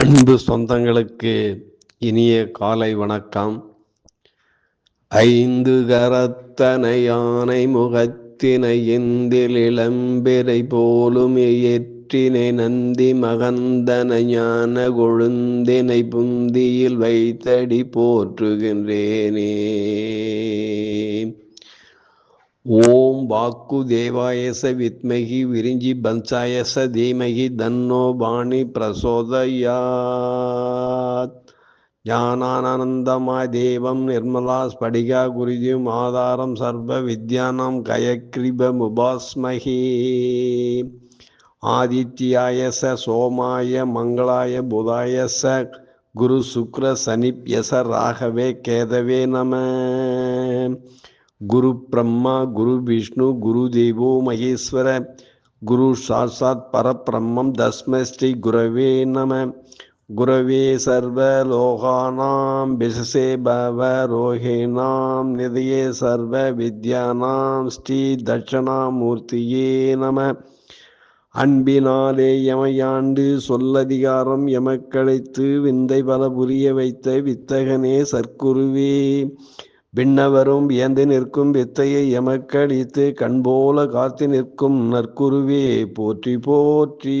அன்பு சொந்தங்களுக்கு இனிய காலை வணக்கம். ஐந்து கரத்தனை யானை முகத்தினை எந்தில் இளம்பிரை போலும் ஏற்றினை நந்தி மகந்தன ஞான கொழுந்தினை புந்தியில் வைத்தடி போற்றுகின்றேனே. ஓம் வாக்கு தேவாயச வித்மகி விரிஞ்சி பஞ்சாயச தீமகி தன்னோ பாணி பிரசோதயாத். ஞானானந்தமாய் தேவம் நிர்மலா ஸ்படிகா குருஜியும் ஆதாரம் சர்வ வித்யானாம் கயக்ரிபமுபாஸ்மகி ஆதித்யாயச சோமாய மங்களாய புதாயச குரு சுக்ர சனிப்யச ராகவே கேதவே நம. குரு பிரம்மா குரு விஷ்ணு குரு தேவோ மகேஸ்வர குரு சாட்சாத் பரபிரம்மம் தஸ்ம ஸ்ரீ குரவே நம. குரவே சர்வ லோகானாம் பிசசே பவ ரோஹிணாம் நிதயே சர்வ வித்யானாம் ஸ்ரீ தட்சணாமூர்த்தியே நம. அன்பினாலே எமையாண்டு சொல்லதிகாரம் எமக்கழைத்து விந்தை பல புரிய வைத்த வித்தகனே சர்க்குருவே. விண்ணவரும் வியந்து நிற்கும் வித்தையை எமக்களித்து கண்போல காத்து நிற்கும் நற்குருவே போற்றி போற்றி.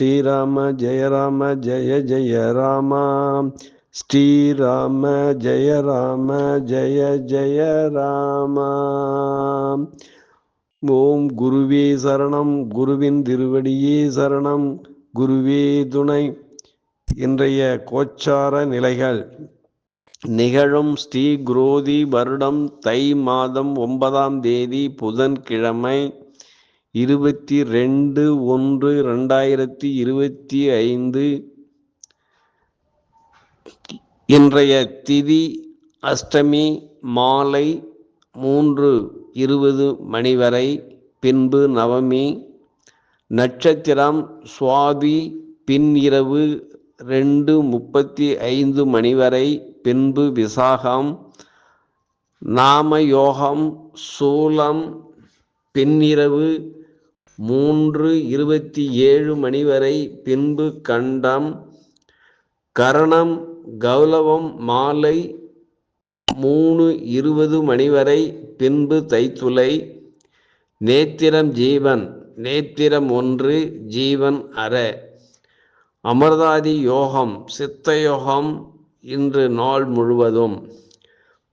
ஸ்ரீராம ஜெய ராம ஜெய ஜெய ராமா. ஸ்ரீராம ஜெய ராம ஜெய ஜெய ராமா. ஓம் குருவே சரணம் குருவின் திருவடியே சரணம் குருவே துணை. இன்றைய கோச்சார நிலைகள். நிகழும் ஸ்ரீ குரோதி வருடம் தை மாதம் ஒன்பதாம் தேதி புதன்கிழமை இருபத்தி ரெண்டு ஒன்று ரெண்டாயிரத்தி இருபத்தி ஐந்து இன்றைய திதி அஷ்டமி மாலை மூன்று இருபது மணி வரை பின்பு நவமி. நட்சத்திரம் சுவாதி. பின் இரவு ரெண்டு முப்பத்தி ஐந்து மணி வரை பின்பு விசாகம். நாம யோகம் சூலம் பின்னிரவு மூன்று இருபத்தி ஏழு மணி வரை பின்பு கண்டம் கரணம் கௌலவம் மாலை மூணு இருபது மணி வரை பின்பு தைத்துலை நேத்திரம் ஜீவன் நேத்திரம் ஒன்று ஜீவன் அற. அமர்தாதி யோகம் சித்த யோகம் இன்று நாள் முழுவதும்.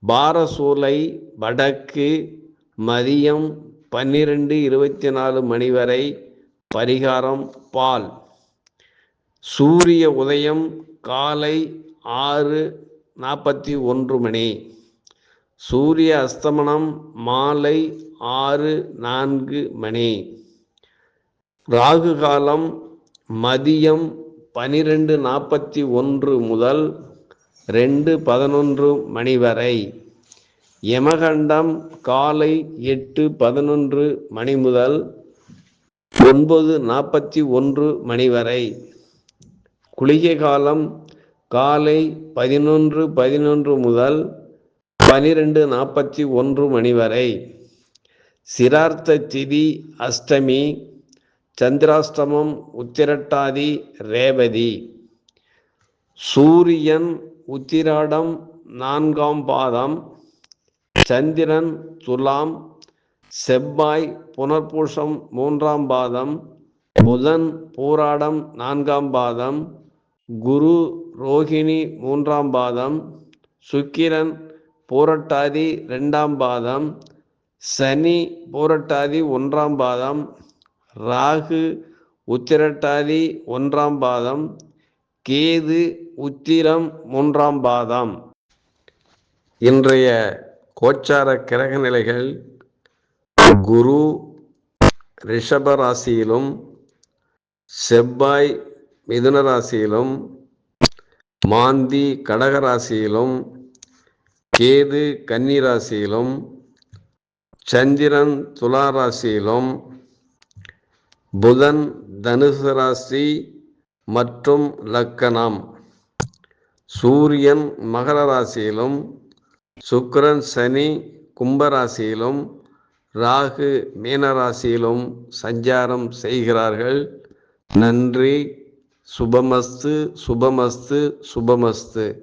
பாரசூலை வடக்கு மதியம் பன்னிரெண்டு இருபத்தி நாலு மணி வரை பரிகாரம் பால். சூரிய உதயம் காலை ஆறு நாற்பத்தி ஒன்று மணி. சூரிய அஸ்தமனம் மாலை ஆறு நான்கு மணி. ராகு காலம் மதியம் பனிரெண்டு நாற்பத்தி ஒன்று முதல் ரெண்டு பதினொன்று மணி வரை. யமகண்டம் காலை எட்டு பதினொன்று மணி முதல் ஒன்பது நாற்பத்தி ஒன்று மணி வரை. குளிகை காலம் காலை பதினொன்று பதினொன்று முதல் பனிரெண்டு நாற்பத்தி ஒன்று மணி வரை. சிரார்த்த திதி அஷ்டமி சந்திராஷ்டமம் உத்திரட்டாதி ரேவதி. சூரியன் உத்திராடம் நான்காம் பாதம் சந்திரன் துலாம் செவ்வாய் புனர்பூஷம் மூன்றாம் பாதம் புதன் பூராடம் நான்காம் பாதம் குரு ரோகிணி மூன்றாம் பாதம் சுக்கிரன் பூரட்டாதி ரெண்டாம் பாதம் சனி பூரட்டாதி ஒன்றாம் பாதம் ராகு உத்திரட்டாதி ஒன்றாம் பாதம் கேது உத்திரம் மூன்றாம் பாதம். இன்றைய கோச்சார கிரக நிலைகள் குரு ரிஷப ராசியிலும் செவ்வாய் மிதுன ராசியிலும் மாந்தி கடக ராசியிலும் கேது கன்னி ராசியிலும் சந்திரன் துலா ராசியிலும் புதன் தனுசு ராசி மற்றும் லக்கணம். சூரியன் மகர ராசியிலும் சுக்கரன் சனி கும்பராசியிலும் ராகு மீனராசியிலும் சஞ்சாரம் செய்கிறார்கள். நன்றி. சுபமஸ்து சுபமஸ்து சுபமஸ்து.